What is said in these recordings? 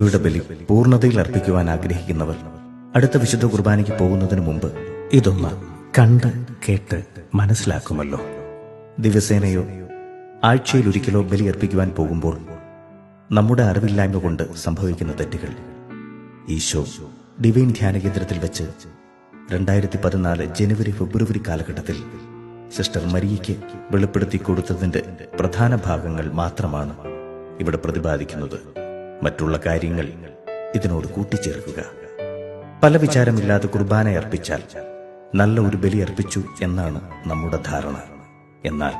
യുടെ ബലി പൂർണതയിൽ അർപ്പിക്കുവാൻ ആഗ്രഹിക്കുന്നവർ അടുത്ത വിശുദ്ധ കുർബാനയ്ക്ക് പോകുന്നതിന് മുമ്പ് ഇതൊന്ന് കണ്ട് കേട്ട് മനസ്സിലാക്കുമല്ലോ. ദിവസേനയോ ആഴ്ചയിൽ ഒരിക്കലോ ബലി അർപ്പിക്കുവാൻ പോകുമ്പോൾ നമ്മുടെ അറിവില്ലായ്മ കൊണ്ട് സംഭവിക്കുന്ന തെറ്റുകൾ. ഈശോ ഡിവൈൻ ധ്യാന കേന്ദ്രത്തിൽ വെച്ച് രണ്ടായിരത്തി പതിനാല് ജനുവരി ഫെബ്രുവരി കാലഘട്ടത്തിൽ സിസ്റ്റർ മരിയയ്ക്ക് വെളിപ്പെടുത്തി കൊടുത്തതിന്റെ പ്രധാന ഭാഗങ്ങൾ മാത്രമാണ് ഇവിടെ പ്രതിപാദിക്കുന്നത്. മറ്റുള്ള കാര്യങ്ങൾ ഇതിനോട് കൂട്ടിച്ചേർക്കുക. പല വിചാരമില്ലാതെ കുർബാന അർപ്പിച്ചാൽ നല്ല ഒരു ബലി അർപ്പിച്ചു എന്നാണ് നമ്മുടെ ധാരണ. എന്നാൽ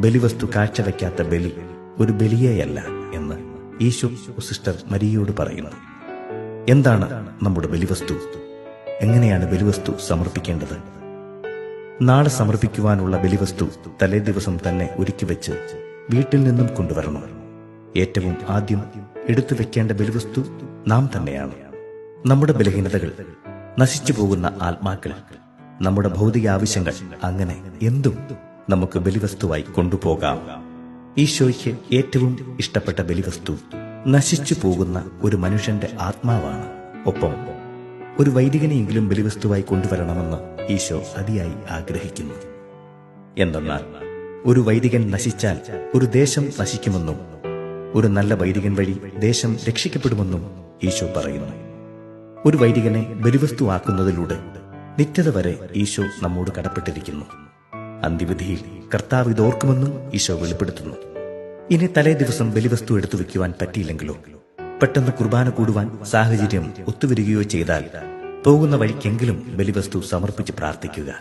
ബലിവസ്തു കാഴ്ചവെക്കാത്ത ബലി ഒരു ബലിയേയല്ല എന്ന് ഈശോ സിസ്റ്റർ മരിയോട് പറയുന്നു. എന്താണ് നമ്മുടെ ബലിവസ്തു? എങ്ങനെയാണ് ബലിവസ്തു സമർപ്പിക്കേണ്ടത്? നാളെ സമർപ്പിക്കുവാനുള്ള ബലിവസ്തു തലേ ദിവസം തന്നെ ഒരുക്കി വെച്ച് വീട്ടിൽ നിന്നും കൊണ്ടുവരണം. ഏറ്റവും ആദ്യം എടുത്തു വെക്കേണ്ട ബലിവസ്തു നാം തന്നെയാണ്. നമ്മുടെ ബലഹീനതകൾ നശിച്ചു പോകുന്ന ആത്മാക്കൾ നമ്മുടെ ഭൗതിക ആവശ്യങ്ങൾ അങ്ങനെ എന്തും നമുക്ക് ബലിവസ്തുവായി കൊണ്ടുപോകാം. ഈശോയ്ക്ക് ഏറ്റവും ഇഷ്ടപ്പെട്ട ബലിവസ്തു നശിച്ചു പോകുന്ന ഒരു മനുഷ്യന്റെ ആത്മാവാണ്. ഒപ്പം ഒരു വൈദികനെയെങ്കിലും ബലിവസ്തുവായി കൊണ്ടുവരണമെന്ന് ഈശോ അതിയായി ആഗ്രഹിക്കുന്നു. എന്തെന്നാൽ ഒരു വൈദികൻ നശിച്ചാൽ ഒരു ദേശം നശിക്കുമെന്നും ഒരു നല്ല വൈദികൻ വഴി ദേശം രക്ഷിക്കപ്പെടുമെന്നും ഈശോ പറയുന്നു. ഒരു വൈദികനെ ബലിവസ്തുവാക്കുന്നതിലൂടെ നിത്യത വരെ ഈശോ നമ്മോട് കടപ്പെട്ടിരിക്കുന്നു. അന്ത്യവിധിയിൽ കർത്താവ് ഇതോർക്കുമെന്നും ഈശോ വെളിപ്പെടുത്തുന്നു. ഇനി തലേ ദിവസം ബലിവസ്തു എടുത്തു വെക്കുവാൻ പറ്റിയില്ലെങ്കിലോ? പെട്ടെന്ന് കുർബാന കൂടുവാൻ സാഹചര്യം ഒത്തുവരികയോ ചെയ്താൽ പോകുന്ന വഴിക്കെങ്കിലും ബലിവസ്തു സമർപ്പിച്ച് പ്രാർത്ഥിക്കുക.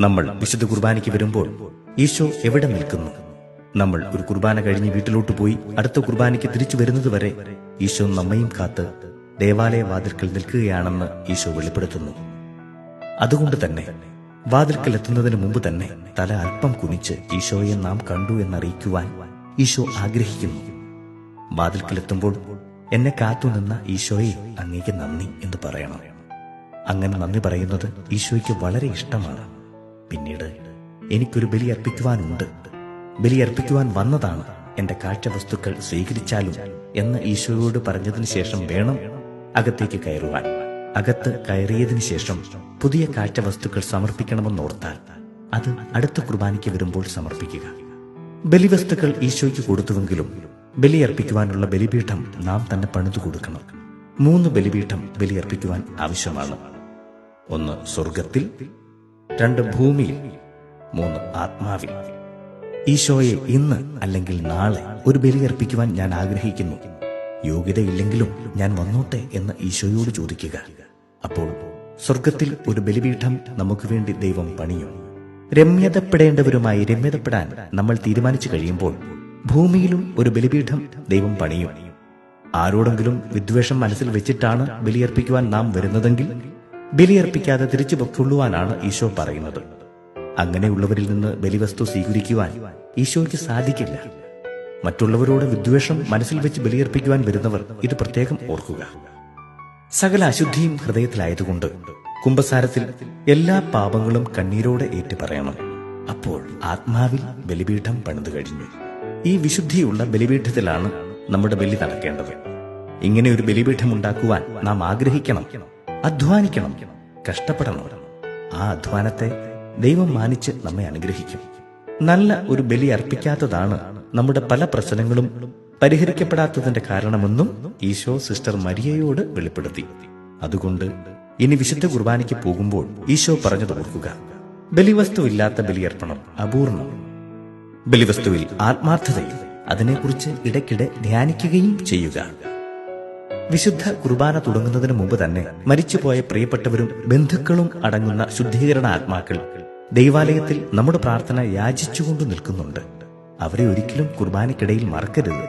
നമ്മൾ വിശുദ്ധ കുർബാനയ്ക്ക് വരുമ്പോൾ ഈശോ എവിടെ നിൽക്കുന്നു? നമ്മൾ ഒരു കുർബാന കഴിഞ്ഞ് വീട്ടിലോട്ട് പോയി അടുത്ത കുർബാനയ്ക്ക് തിരിച്ചു വരുന്നതുവരെ ഈശോ നമ്മയും കാത്ത് ദേവാലയ വാതിൽക്കൽ നിൽക്കുകയാണെന്ന് ഈശോ വെളിപ്പെടുത്തുന്നു. അതുകൊണ്ട് തന്നെ വാതിൽക്കൽ എത്തുന്നതിന് മുമ്പ് തന്നെ തല അല്പം കുനിച്ച് ഈശോയെ നാം കണ്ടു എന്നറിയിക്കുവാൻ ഈശോ ആഗ്രഹിക്കുന്നു. വാതിൽക്കലെത്തുമ്പോൾ എന്നെ കാത്തു നിന്ന ഈശോയെ അങ്ങേക്ക് നന്ദി എന്ന് പറയണം. അങ്ങനെ നന്ദി പറയുന്നത് ഈശോയ്ക്ക് വളരെ ഇഷ്ടമാണ്. പിന്നീട് എനിക്കൊരു ബലി അർപ്പിക്കുവാനുണ്ട്. ബലി അർപ്പിക്കുവാൻ വന്നതാണ്. എന്റെ കാഴ്ചവസ്തുക്കൾ സ്വീകരിച്ചാലും എന്ന് ഈശോയോട് പറഞ്ഞതിന് ശേഷം വേണം അകത്തേക്ക് കയറുവാൻ. അകത്ത് കയറിയതിനു ശേഷം പുതിയ കാഴ്ചവസ്തുക്കൾ സമർപ്പിക്കണമെന്നോർത്താൽ അത് അടുത്ത കുർബാനയ്ക്ക് വരുമ്പോൾ സമർപ്പിക്കുക. ബലിവസ്തുക്കൾ ഈശോയ്ക്ക് കൊടുത്തുവെങ്കിലും ബലിയർപ്പിക്കുവാനുള്ള ബലിപീഠം നാം തന്നെ പണിതു കൊടുക്കണം. മൂന്ന് ബലിപീഠം ബലിയർപ്പിക്കുവാൻ ആവശ്യമാണ്. ഒന്ന് സ്വർഗത്തിൽ രണ്ട് ഭൂമിയിൽ മൂന്ന് ആത്മാവിൽ. ഈശോയെ ഇന്ന് അല്ലെങ്കിൽ നാളെ ഒരു ബലിയർപ്പിക്കുവാൻ ഞാൻ ആഗ്രഹിക്കുന്നു. യോഗ്യതയില്ലെങ്കിലും ഞാൻ വന്നോട്ടെ എന്ന് ഈശോയോട് ചോദിക്കുക. അപ്പോൾ സ്വർഗത്തിൽ ഒരു ബലിപീഠം നമുക്ക് വേണ്ടി ദൈവം പണിയും. രമ്യതപ്പെടേണ്ടവരുമായി രമ്യതപ്പെടാൻ നമ്മൾ തീരുമാനിച്ചു കഴിയുമ്പോൾ ഭൂമിയിലും ഒരു ബലിപീഠം ദൈവം പണിയും. ആരോടെങ്കിലും വിദ്വേഷം മനസ്സിൽ വെച്ചിട്ടാണ് ബലിയർപ്പിക്കുവാൻ നാം വരുന്നതെങ്കിൽ ബലിയർപ്പിക്കാതെ തിരിച്ചു പൊക്കൊള്ളുവാനാണ് ഈശോ പറയുന്നത്. അങ്ങനെയുള്ളവരിൽ നിന്ന് ബലിവസ്തു സ്വീകരിക്കുവാൻ ഈശോയ്ക്ക് സാധിക്കില്ല. മറ്റുള്ളവരോട് വിദ്വേഷം മനസ്സിൽ വെച്ച് ബലിയർപ്പിക്കുവാൻ വരുന്നവർ ഇത് പ്രത്യേകം ഓർക്കുക. സകല അശുദ്ധിയും ഹൃദയത്തിലായതുകൊണ്ട് കുംഭസാരത്തിൽ എല്ലാ പാപങ്ങളും കണ്ണീരോടെ ഏറ്റു പറയണം അപ്പോൾ ആത്മാവിൽ ബലിപീഠം പണിതു കഴിഞ്ഞു. ഈ വിശുദ്ധിയുള്ള ബലിപീഠത്തിലാണ് നമ്മുടെ ബലി നടക്കേണ്ടത്. ഇങ്ങനെ ഒരു ബലിപീഠം ഉണ്ടാക്കുവാൻ നാം ആഗ്രഹിക്കണം അധ്വാനിക്കണം കഷ്ടപ്പെടണം. ആ അധ്വാനത്തെ ദൈവം മാനിച്ച് നമ്മെ അനുഗ്രഹിക്കും. നല്ല ഒരു ബലി അർപ്പിക്കാത്തതാണ് നമ്മുടെ പല പ്രശ്നങ്ങളും പരിഹരിക്കപ്പെടാത്തതിന്റെ കാരണമെന്നും ഈശോ സിസ്റ്റർ മരിയയോട് വെളിപ്പെടുത്തി. അതുകൊണ്ട് ഇനി വിശുദ്ധ കുർബാനയ്ക്ക് പോകുമ്പോൾ ഈശോ പറഞ്ഞത് ഓർക്കുക. ബലിവസ്തുവില്ലാത്ത ബലിയർപ്പണം അപൂർണം. ബലിവസ്തുവിൽ ആത്മാർത്ഥതയും അതിനെക്കുറിച്ച് ഇടയ്ക്കിടെ ധ്യാനിക്കുകയും ചെയ്യുക. വിശുദ്ധ കുർബാന തുടങ്ങുന്നതിന് മുമ്പ് തന്നെ മരിച്ചുപോയ പ്രിയപ്പെട്ടവരും ബന്ധുക്കളും അടങ്ങുന്ന ശുദ്ധീകരണ ആത്മാക്കൾ ദൈവാലയത്തിൽ നമ്മുടെ പ്രാർത്ഥന യാചിച്ചുകൊണ്ട് നിൽക്കുന്നുണ്ട്. അവരെ ഒരിക്കലും കുർബാനയ്ക്കിടയിൽ മറക്കരുത്.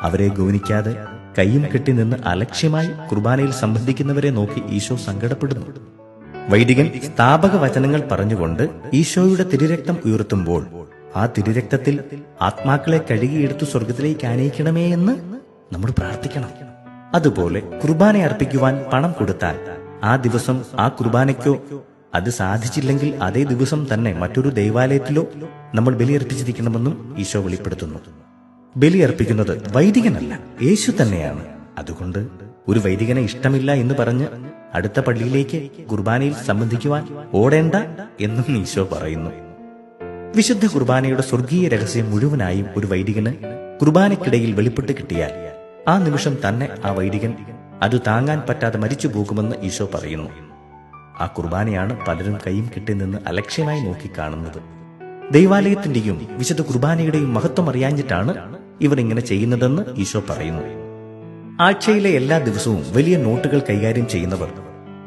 അവരെ ഗൗനിക്കാതെ കൈയും കെട്ടി നിന്ന് അലക്ഷ്യമായി കുർബാനയിൽ സംബന്ധിക്കുന്നവരെ നോക്കി ഈശോ സങ്കടപ്പെടുന്നു. വൈദികൻ സ്ഥാപക വചനങ്ങൾ പറഞ്ഞുകൊണ്ട് ഈശോയുടെ തിരുരക്തം ഉയർത്തുമ്പോൾ ആ തിരുരക്തത്തിൽ ആത്മാക്കളെ കഴുകിയെടുത്തു സ്വർഗത്തിലേക്ക് ആനയിക്കണമേ എന്ന് നമ്മൾ പ്രാർത്ഥിക്കണം. അതുപോലെ കുർബാന അർപ്പിക്കുവാൻ പണം കൊടുത്താൽ ആ ദിവസം ആ കുർബാനയ്ക്കോ അത് സാധിച്ചില്ലെങ്കിൽ അതേ ദിവസം തന്നെ മറ്റൊരു ദൈവാലയത്തിലോ നമ്മൾ ബലിയർപ്പിച്ചിരിക്കണമെന്നും ഈശോ വെളിപ്പെടുത്തുന്നു. ബലിയർപ്പിക്കുന്നത് വൈദികനല്ല യേശു തന്നെയാണ്. അതുകൊണ്ട് ഒരു വൈദികനെ ഇഷ്ടമില്ല എന്ന് പറഞ്ഞ് അടുത്ത പള്ളിയിലേക്ക് കുർബാനയിൽ സംബന്ധിക്കുവാൻ ഓടേണ്ട എന്നും ഈശോ പറയുന്നു. വിശുദ്ധ കുർബാനയുടെ സ്വർഗീയ രഹസ്യം മുഴുവനായും ഒരു വൈദികന് കുർബാനയ്ക്കിടയിൽ വെളിപ്പെട്ട് കിട്ടിയാൽ ആ നിമിഷം തന്നെ ആ വൈദികൻ അത് താങ്ങാൻ പറ്റാതെ മരിച്ചു പോകുമെന്ന് ഈശോ പറയുന്നു. ആ കുർബാനയാണ് പലരും കൈയും കെട്ടി നിന്ന് അലക്ഷ്യമായി നോക്കിക്കാണുന്നത്. ദൈവാലയത്തിന്റെയും വിശുദ്ധ കുർബാനയുടെയും മഹത്വം അറിയാഞ്ഞിട്ടാണ് ഇവർ ഇങ്ങനെ ചെയ്യുന്നതെന്ന് ഈശോ പറയുന്നു. ആഴ്ചയിലെ എല്ലാ ദിവസവും വലിയ നോട്ടുകൾ കൈകാര്യം ചെയ്യുന്നവർ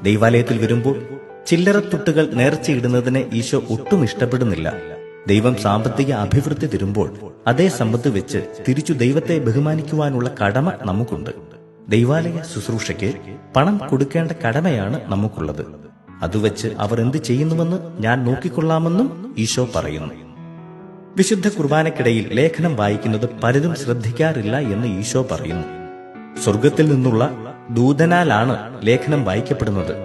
ദൈവാലയത്തിൽ വരുമ്പോൾ ചില്ലറ തുട്ടുകൾ നേർച്ചയിടുന്നതിനെ ഈശോ ഒട്ടും ഇഷ്ടപ്പെടുന്നില്ല. ദൈവം സാമ്പത്തിക അഭിവൃദ്ധി തരുമ്പോൾ അതേ സമ്പത്ത് വെച്ച് തിരിച്ചു ദൈവത്തെ ബഹുമാനിക്കുവാനുള്ള കടമ നമുക്കുണ്ട്. ദൈവാലയ ശുശ്രൂഷയ്ക്ക് പണം കൊടുക്കേണ്ട കടമയാണ് നമുക്കുള്ളത്. അതുവെച്ച് അവർ എന്ത് ചെയ്യുന്നുവെന്ന് ഞാൻ നോക്കിക്കൊള്ളാമെന്നും ഈശോ പറയുന്നു. വിശുദ്ധ കുർബാനക്കിടയിൽ ലേഖനം വായിക്കുന്നത് പലരും ശ്രദ്ധിക്കാറില്ല എന്ന് ഈശോ പറയുന്നു. സ്വർഗത്തിൽ നിന്നുള്ള ദൂതനാലാണ് ലേഖനം വായിക്കപ്പെടുന്നത്.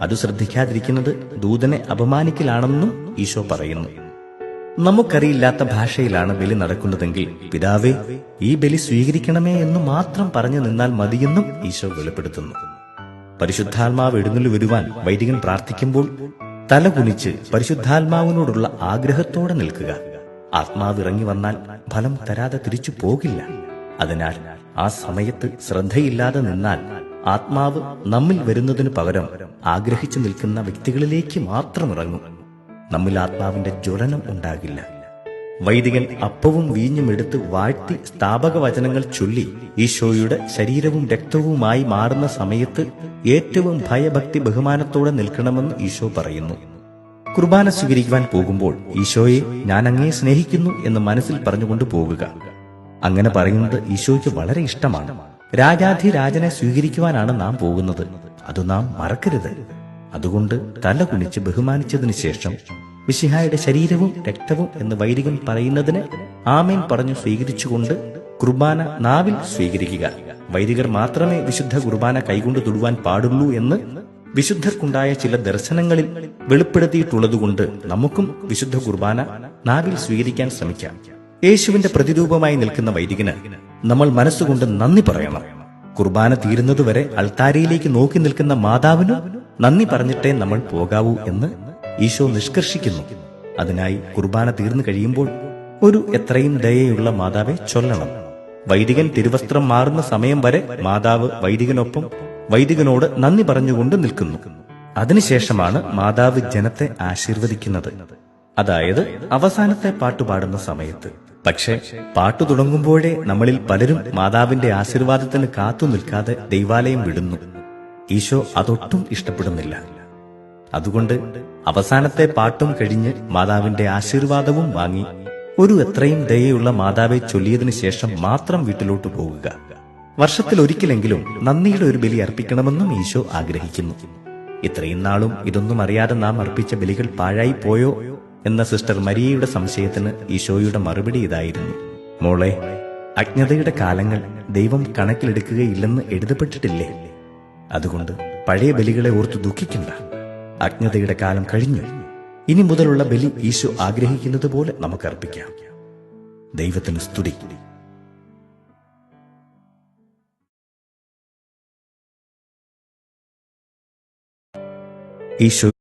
അത് ശ്രദ്ധിക്കാതിരിക്കുന്നത് ദൂതനെ അപമാനിക്കലാണെന്നും ഈശോ പറയുന്നു. നമുക്കറിയില്ലാത്ത ഭാഷയിലാണ് ബലി നടക്കുന്നതെങ്കിൽ പിതാവേ ഈ ബലി സ്വീകരിക്കണമേ എന്ന് മാത്രം പറഞ്ഞു നിന്നാൽ മതിയെന്നും ഈശോ വെളിപ്പെടുത്തുന്നു. പരിശുദ്ധാത്മാവ് എഴുന്നള്ളി വരുവാൻ വൈദികൻ പ്രാർത്ഥിക്കുമ്പോൾ തല കുനിച്ച് പരിശുദ്ധാത്മാവിനോടുള്ള ആഗ്രഹത്തോടെ നിൽക്കുക. ആത്മാവ് ഇറങ്ങി വന്നാൽ ഫലം തരാതെ തിരിച്ചു പോകില്ല. അതിനാൽ ആ സമയത്ത് ശ്രദ്ധയില്ലാതെ നിന്നാൽ ആത്മാവ് നമ്മിൽ വരുന്നതിനു പകരം ആഗ്രഹിച്ചു നിൽക്കുന്ന വ്യക്തികളിലേക്ക് മാത്രം ഇറങ്ങും. നമ്മിൽ ആത്മാവിന്റെ ജ്വലനം ഉണ്ടാകില്ല. വൈദികൻ അപ്പവും വീഞ്ഞും എടുത്ത് വാഴ്ത്തി സ്ഥാപക വചനങ്ങൾ ചൊല്ലി ഈശോയുടെ ശരീരവും രക്തവുമായി മാറുന്ന സമയത്ത് ഏറ്റവും ഭയഭക്തി ബഹുമാനത്തോടെ നിൽക്കണമെന്ന് ഈശോ പറയുന്നു. കുർബാന സ്വീകരിക്കുവാൻ പോകുമ്പോൾ ഈശോയെ ഞാൻ അങ്ങേ സ്നേഹിക്കുന്നു എന്ന് മനസ്സിൽ പറഞ്ഞുകൊണ്ട് പോകുക അങ്ങനെ പറയുന്നത് ഈശോയ്ക്ക് വളരെ ഇഷ്ടമാണ്. രാജാധിരാജനെ സ്വീകരിക്കുവാനാണ് നാം പോകുന്നത്. അത് നാം മറക്കരുത്. അതുകൊണ്ട് തല കുനിച്ച് ബഹുമാനിച്ചതിന് ശേഷം മിശിഹായുടെ ശരീരവും രക്തവും എന്ന് വൈദികൻ പറയുന്നതിന് ആമേൻ പറഞ്ഞു സ്വീകരിച്ചുകൊണ്ട് കുർബാന നാവിൽ സ്വീകരിക്കുക. വൈദികർ മാത്രമേ വിശുദ്ധ കുർബാന കൈകൊണ്ട് തൊടുവാൻ പാടുള്ളൂ എന്ന് വിശുദ്ധർക്കുണ്ടായ ചില ദർശനങ്ങളിൽ വെളിപ്പെടുത്തിയിട്ടുള്ളതുകൊണ്ട് നമുക്കും വിശുദ്ധ കുർബാന നാവിൽ സ്വീകരിക്കാൻ ശ്രമിക്കാം. യേശുവിന്റെ പ്രതിരൂപമായി നിൽക്കുന്ന വൈദികന് നമ്മൾ മനസ്സുകൊണ്ട് നന്ദി പറയണം. കുർബാന തീരുന്നതുവരെ അൾത്താരയിലേക്ക് നോക്കി നിൽക്കുന്ന മാതാവിന് നന്ദി പറഞ്ഞിട്ടേ നമ്മൾ പോകാവൂ എന്ന് ഈശോ നിഷ്കർഷിക്കുന്നു. അതിനായി കുർബാന തീർന്നു കഴിയുമ്പോൾ ഒരു എത്രയും ദയയുള്ള മാതാവെ ചൊല്ലണം. വൈദികൻ തിരുവസ്ത്രം മാറുന്ന സമയം വരെ മാതാവ് വൈദികനൊപ്പം വൈദികനോട് നന്ദി പറഞ്ഞുകൊണ്ട് നിൽക്കുന്നു. അതിനുശേഷമാണ് മാതാവ് ജനത്തെ ആശീർവദിക്കുന്നത്. അതായത് അവസാനത്തെ പാട്ട് പാടുന്ന സമയത്ത്. പക്ഷേ പാട്ടു തുടങ്ങുമ്പോഴേ നമ്മളിൽ പലരും മാതാവിന്റെ ആശീർവാദത്തിന് കാത്തു നിൽക്കാതെ ദൈവാലയം വിടുന്നു. ഈശോ അതൊട്ടും ഇഷ്ടപ്പെടുന്നില്ല. അതുകൊണ്ട് അവസാനത്തെ പാട്ടും കഴിഞ്ഞ് മാതാവിന്റെ ആശീർവാദവും വാങ്ങി ഒരു എത്രയും ദയയുള്ള മാതാവെ ചൊല്ലിയതിനു ശേഷം മാത്രം വീട്ടിലോട്ട് പോകുക. വർഷത്തിൽ ഒരിക്കലെങ്കിലും നന്ദിയുടെ ഒരു ബലി അർപ്പിക്കണമെന്നും ഈശോ ആഗ്രഹിക്കുന്നു. ഇത്രയും നാളും ഇതൊന്നും അറിയാതെ നാം അർപ്പിച്ച ബലികൾ പാഴായി പോയോ എന്ന സിസ്റ്റർ മരിയയുടെ സംശയത്തിന് ഈശോയുടെ മറുപടി ഇതായിരുന്നു. മോളെ അജ്ഞതയുടെ കാലങ്ങൾ ദൈവം കണക്കിലെടുക്കുകയില്ലെന്ന് എഴുതപ്പെട്ടിട്ടില്ലേ? അതുകൊണ്ട് പഴയ ബലികളെ ഓർത്ത് ദുഃഖിക്കണ്ട. അജ്ഞതയുടെ കാലം കഴിഞ്ഞു. ഇനി മുതലുള്ള ബലി ഈശോ ആഗ്രഹിക്കുന്നത് പോലെ നമുക്ക് അർപ്പിക്കാം. ദൈവത്തിന് സ്തുതി. ഈശോ